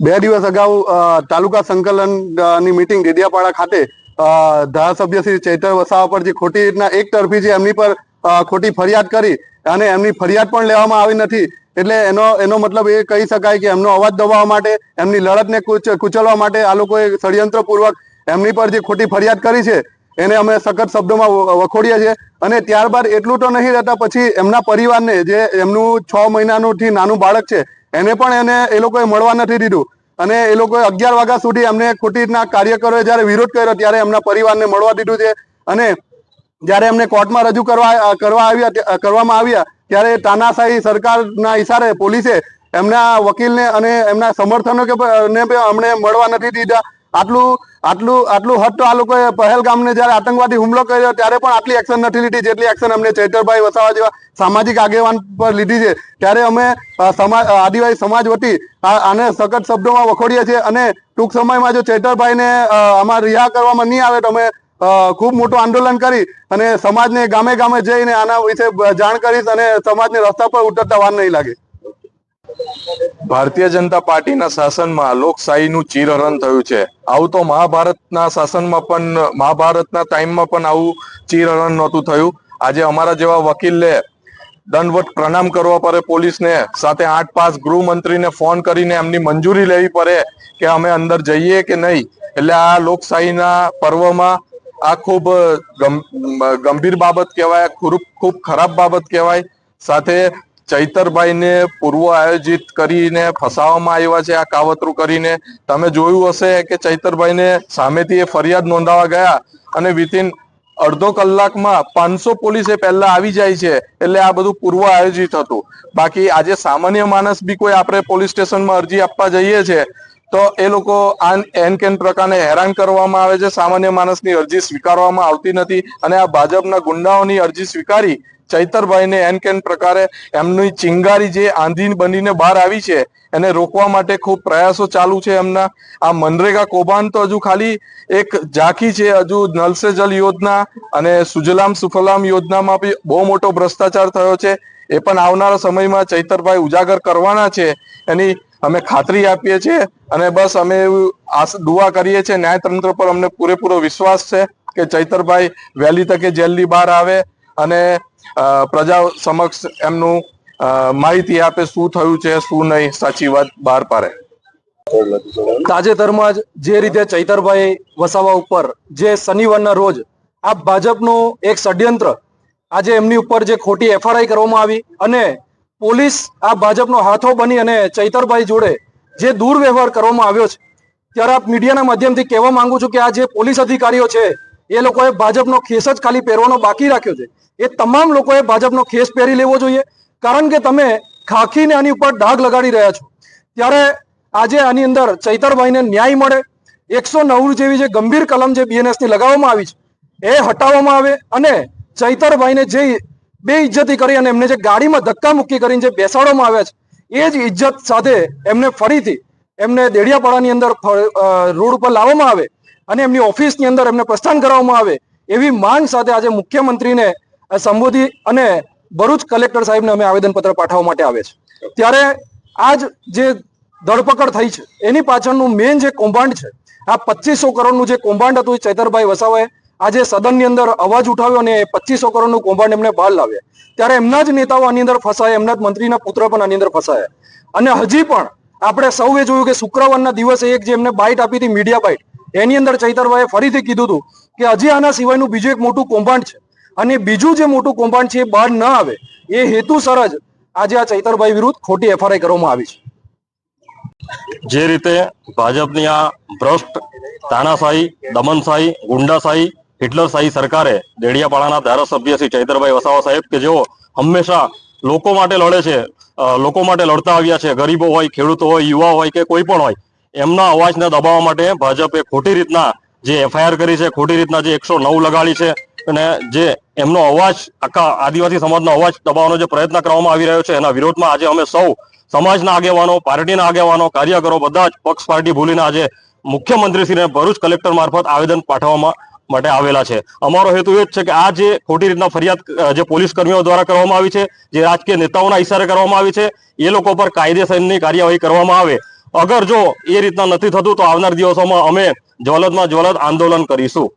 બે દિવસ અગાઉ તાલુકા સંકલનની મીટિંગ ડેડિયાપાડા ખાતે ધારાસભ્ય શ્રી ચૈતર વસાવા પર જે ખોટી રીતના એક તરફી જે એમની પર ખોટી ફરિયાદ કરી અને એમની ફરિયાદ પણ લેવામાં આવી નથી. એટલે એનો એનો મતલબ એ કહી શકાય કે એમનો અવાજ દબાવવા માટે, એમની લડતને કુચલવા માટે આ લોકોએ ષડયંત્રપૂર્વક એમની પર જે ખોટી ફરિયાદ કરી છે, એને અમે સખત શબ્દોમાં વખોડીએ છીએ. અને ત્યારબાદ એટલું તો નહીં રહેતા, પછી એમના પરિવારને જે એમનું છ મહિનાનું થી નાનું બાળક છે એને પણ એને એ લોકોએ મળવા નથી દીધું. અને એ લોકોએ અગિયાર વાગ્યા સુધી અમને ખોટી રીતના કાર્યકરોએ જ્યારે વિરોધ કર્યો ત્યારે એમના પરિવારને મળવા દીધું છે. અને જ્યારે એમને કોર્ટમાં રજૂ કરવા કરવા આવ્યા કરવામાં આવ્યા, ત્યારે તાનાશાહી સરકારના ઈશારે પોલીસે એમના વકીલને અને એમના સમર્થનો કે અમને મળવા નથી દીધા. આટલું આટલું આટલું હદ તો આ લોકોએ પહેલગામને જ્યારે આતંકવાદી હુમલો કર્યો, ત્યારે પણ આટલી એક્શન નથી લીધી, જેટલી એક્શન અમને ચૈતરભાઈ વસાવા જેવા સામાજિક આગેવાન પર લીધી છે. ત્યારે અમે સમાજ આદિવાસી સમાજ વતી આને સખત શબ્દોમાં વખોડીએ છીએ અને ટૂંક સમયમાં જો ચૈતરભાઈને આમાં રિહા કરવામાં નહીં આવે તો અમે ખૂબ મોટું આંદોલન કરી અને સમાજને ગામે ગામે જઈને આના વિશે જાણ કરીશ અને સમાજને રસ્તા પર ઉતરતા વાર નહીં લાગે. ભારતીય જનતા પાર્ટીના શાસનમાં લોકશાહીનું ચીરહરણ થયું છે. આવું તો મહાભારતના શાસનમાં પણ, મહાભારતના ટાઈમમાં પણ આવું ચીરહરણ નહોતું થયું. આજે અમારા જેવા વકીલે દંડવટ પ્રણામ કરવા પડે પોલીસને, સાથે આઠ પાસ ગૃહમંત્રીને ફોન કરીને એમની મંજૂરી લેવી પડે કે અમે અંદર જઈએ કે નહીં. એટલે આ લોકશાહીના પર્વમાં આ ખૂબ ગંભીર બાબત કહેવાય, ખૂબ ખૂબ ખરાબ બાબત કહેવાય. સાથે ચૈતરભાઈને પૂર્વ આયોજિત કરીને ફસાવવામાં આવ્યા છે, આ કાવતરું કરીને. તમે જોયું હશે કે ચૈતરભાઈને સામેથી એ ફરિયાદ નોંધાવા ગયા અને વિથિન અડધો કલાકમાં પાંચસો પોલીસે પહેલા આવી જાય છે, એટલે આ બધું પૂર્વ આયોજિત હતું. બાકી આજે સામાન્ય માણસ બી કોઈ આપણે પોલીસ સ્ટેશનમાં અરજી આપવા જઈએ છે, તો એ લોકો આન એન કેન પ્રકારને હેરાન કરવામાં આવે છે. સામાન્ય માણસની અરજી સ્વીકારવામાં આવતી નથી અને આ ભાજપના ગુંડાઓની અરજી સ્વીકારી ચૈતરભાઈને એન કેન પ્રકારે એમની ચિંગારી જે આંધી બનીને બહાર આવી છે, એને રોકવા માટે ખૂબ પ્રયાસો ચાલુ છે એમના. આ મનરેગા કૌભાંડ તો હજુ ખાલી એક ઝાંખી છે, હજુ નલ સે જલ યોજના અને સુજલામ સુફલામ યોજનામાં બી બહુ મોટો ભ્રષ્ટાચાર થયો છે. એ પણ આવનારા સમયમાં ચૈતરભાઈ ઉજાગર કરવાના છે, એની અમે ખાતરી આપીએ છીએ અને બસ અમે દુઆ કરીએ છીએ. ન્યાયતંત્ર પર અમને પૂરેપૂરો વિશ્વાસ છે કે ચૈતરભાઈ વહેલી તકે જેલની બહાર આવે. અને પ્રજા સમક્ષ એમનું માહિતી આપે શું થયું છે, શું નહીં, સાચી વાત બહાર પાડે. તાજેતરમાં જ જે રીતે ચૈતરભાઈ વસાવા ઉપર જે શનિવારના રોજ આ ભાજપનું એક ષડયંત્ર આજે એમની ઉપર જે ખોટી એફઆરઆઈ કરવામાં આવી અને પોલીસ આ ભાજપનો હાથો બની અને ચૈતરભાઈ જોડે જે દુર્વ્યવહાર કરવામાં આવ્યો છે, ત્યારે આપ મીડિયાના માધ્યમથી કહેવા માંગુ છું કે આ જે પોલીસ અધિકારીઓ છે એ લોકોએ ભાજપનો ખેસ જ ખાલી પહેરવાનો બાકી રાખ્યો છે. એ તમામ લોકોએ ભાજપનો ખેસ પહેરી લેવો જોઈએ. કારણ કે તમે ખાખીને આની ઉપર ડાઘ લગાડી રહ્યા છો. ત્યારે આજે આની અંદર ચૈતરભાઈને ન્યાય મળે. એકસો નવ જેવી જે ગંભીર કલમ જે બીએનએસની લગાવવામાં આવી છે, એ હટાવવામાં આવે અને ચૈતરભાઈને જે બે ઇજ્જતી કરી અને એમને જે ગાડીમાં ધક્કા મુક્કી કરીને જે બેસાડવામાં આવ્યા છે, એ જ ઇજ્જત સાથે એમને ફરીથી એમને દેડિયાપાડાની અંદર રોડ ઉપર લાવવામાં આવે અને એમની ઓફિસની અંદર એમને પ્રસ્થાન કરાવવામાં આવે એવી માંગ સાથે આજે મુખ્યમંત્રીને સંબોધી અને ભરૂચ કલેક્ટર સાહેબને અમે આવેદનપત્ર પાઠવવા માટે આવે છે. ત્યારે આજ જે ધરપકડ થઈ છે, એની પાછળનું મેઇન જે કૌભાંડ છે, આ પચીસો કરોડનું જે કૌભાંડ હતું એ ચૈતરભાઈ વસાવાએ આજે સદનની અંદર અવાજ ઉઠાવ્યો અને પચીસો કરોડનું કૌભાંડ એમને બહાર લાવ્યા. ત્યારે એમના જ નેતાઓ આની અંદર ફસાયા, એમના જ મંત્રીના પુત્ર પણ આની અંદર ફસાયા. અને હજી પણ આપણે સૌએ જોયું કે શુક્રવારના દિવસે એક જે એમને બાઇટ આપી હતી મીડિયા બાઇટ એની અંદર ચૈતરભાઈએ ફરીથી કીધું હતું કે હજી આના સિવાયનું બીજું એક મોટું કૌભાંડ છે. અને બીજું જે મોટું કૌભાંડ છે એ બહાર ન આવે, એ હેતુસર જ આજે આ ચૈતરભાઈ વિરુદ્ધ ખોટી એફઆરઆઈ કરવામાં આવી છે. જે રીતે ભાજપની આ ભ્રષ્ટ તાનાશાહી, દમનશાહી, ગુંડાશાહી, હિટલરશાહી સરકારે દેડિયાપાડાના ધારાસભ્ય શ્રી ચૈતરભાઈ વસાવા સાહેબ કે જેઓ હંમેશા લોકો માટે લડે છે લોકો માટે લડતા આવ્યા છે. ગરીબો હોય, ખેડૂતો હોય, યુવા હોય કે કોઈ પણ હોય, એમના અવાજને દબાવવા માટે ભાજપે ખોટી રીતના જે એફઆઈઆર કરી છે, ખોટી રીતના જે એકસો નવ લગાડી છે અને જે એમનો અવાજ, આખા આદિવાસી સમાજનો અવાજ દબાવવાનો જે પ્રયત્ન કરવામાં આવી રહ્યો છે, એના વિરોધમાં આજે અમે સૌ સમાજના આગેવાનો, પાર્ટીના આગેવાનો, કાર્યકરો બધા જ પક્ષ પાર્ટી ભૂલીને આજે મુખ્યમંત્રીશ્રીને ભરૂચ કલેક્ટર મારફત આવેદન પાઠવવામાં માટે આવેલા છે. અમારો હેતુ એ જ છે કે આ જે ખોટી રીતના ફરિયાદ જે પોલીસ કર્મીઓ દ્વારા કરવામાં આવી છે, જે રાજકીય નેતાઓના ઇશારે કરવામાં આવી છે, એ લોકો પર કાયદેસરની કાર્યવાહી કરવામાં આવે. અગર જો એ રીતના નથી થતું, તો આવનાર દિવસોમાં અમે જ્વલતમાં જ્વલત આંદોલન કરીશું.